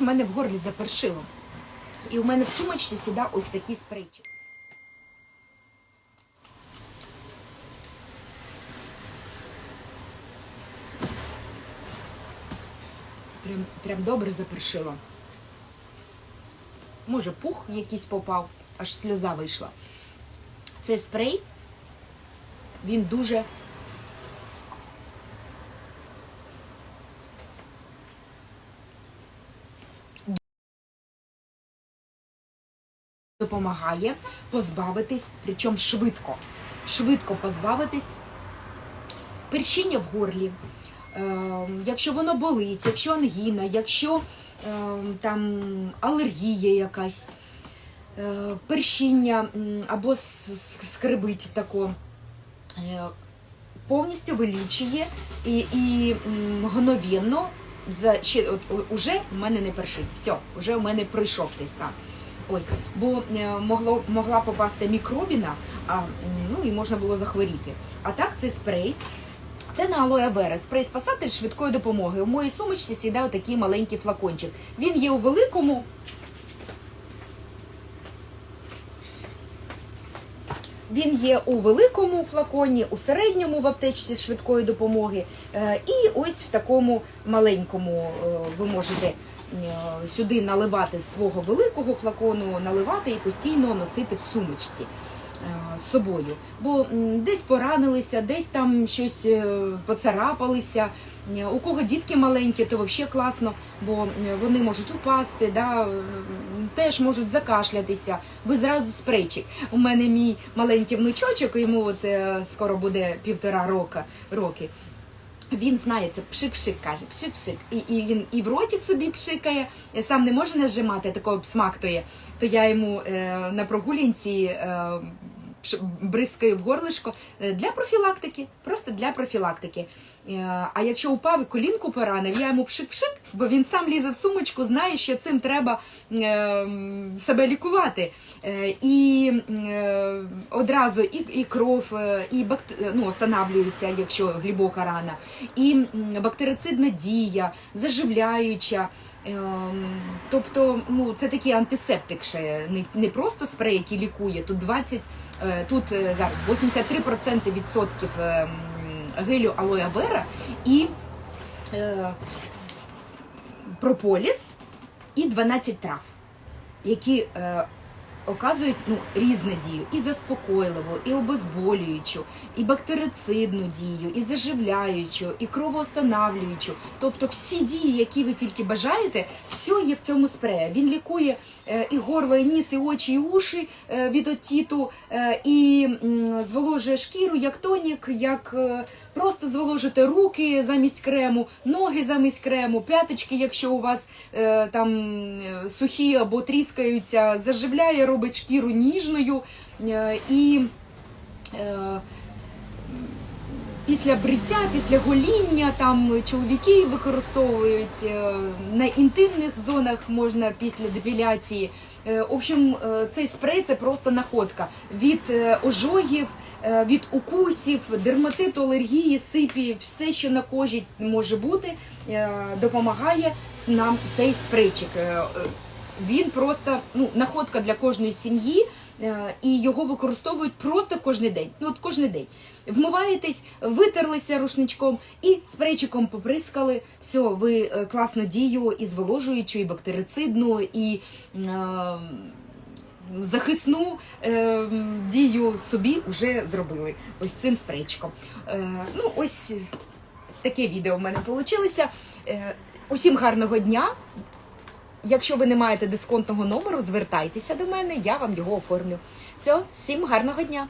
у мене в горлі запершило. І у мене в сумочці сідав ось такий спрейчик. Прям, прям добре запершило. Може, пух якийсь попав, аж сльоза вийшла. Цей спрей, він дуже допомагає позбавитись, причому швидко, швидко позбавитись першіння в горлі. Е, якщо воно болить, якщо ангіна, якщо е, там алергія якась, е, першіння або с- с- скрибить тако, повністю вилічує і, і мгновенно за ще от уже в мене не першить. Все, вже в мене пройшов цей стан. Ось, бо е, могло могла попасти мікробіна, а ну і можна було захворіти. А так це спрей. Це на алоє вера, спрей спасатель швидкої допомоги. У моїй сумочці сідає такий маленький флакончик. Він є у великому. Він є у великому флаконі, у середньому в аптечці швидкої допомоги. е, І ось в такому маленькому е, ви можете сюди наливати з свого великого флакону, наливати і постійно носити в сумочці е, з собою. Бо десь поранилися, десь там щось е, поцарапалися. Е, У кого дітки маленькі, то взагалі класно, бо е, вони можуть упасти, да, е, теж можуть закашлятися. Ви зразу спрейчик. У мене мій маленький внучочок, йому от е, скоро буде півтора роки. Він знає це пшик-пшик, каже, пшик-пшик. І, і він і в ротик собі пшикає, сам не може нажимати, такого обсмактує. То я йому е, на прогулянці е, бризкаю в горлишко е, для профілактики, просто для профілактики. Е, А якщо упав і колінку поранив, я йому пшик-пшик, бо він сам лізе в сумочку, знає, що цим треба е, себе лікувати. Е, І е, одразу і, кров, і ну, останавлюється, якщо глибока рана, і бактерицидна дія, заживляюча. Ем, Тобто, ну це такий антисептик ще не, просто спрей, який лікує. Тут 20, е, тут зараз 83% відсотків ем, гелю алоя вера і е, прополіс і 12 трав, які е, оказують ну, різну дію, і заспокійливу, і обезболюючу, і бактерицидну дію, і заживляючу, і кровоостанавлюючу. Тобто всі дії, які ви тільки бажаєте, все є в цьому спреї. Він лікує е, і горло, і ніс, і очі, і уші е, від отіту, е, і зволожує шкіру як тонік, як просто зволожити руки замість крему, ноги замість крему, п'яточки, якщо у вас там сухі або тріскаються, заживляє, робить шкіру ніжною е, і. Е, Після бриття, після гоління там чоловіки використовують е, на інтимних зонах можна після депіляції. В общем, цей спрей це просто находка від ожогів, від укусів, дерматиту, алергії, сипі, все, що на кожі може бути, допомагає нам цей спрейчик. Він просто ну, находка для кожної сім'ї. Е, і його використовують просто кожен день. Ну от кожен день. Вмиваєтесь, витерлися рушничком і спрейчиком поприскали. Все, ви е, класну дію і зволожуючу, і бактерицидну, і е, захисну е, дію собі вже зробили ось цим спрейчиком. Е, ну, ось таке відео в мене вийшло. Е, усім гарного дня. Якщо ви не маєте дисконтного номеру, звертайтеся до мене, я вам його оформлю. Все, всім гарного дня!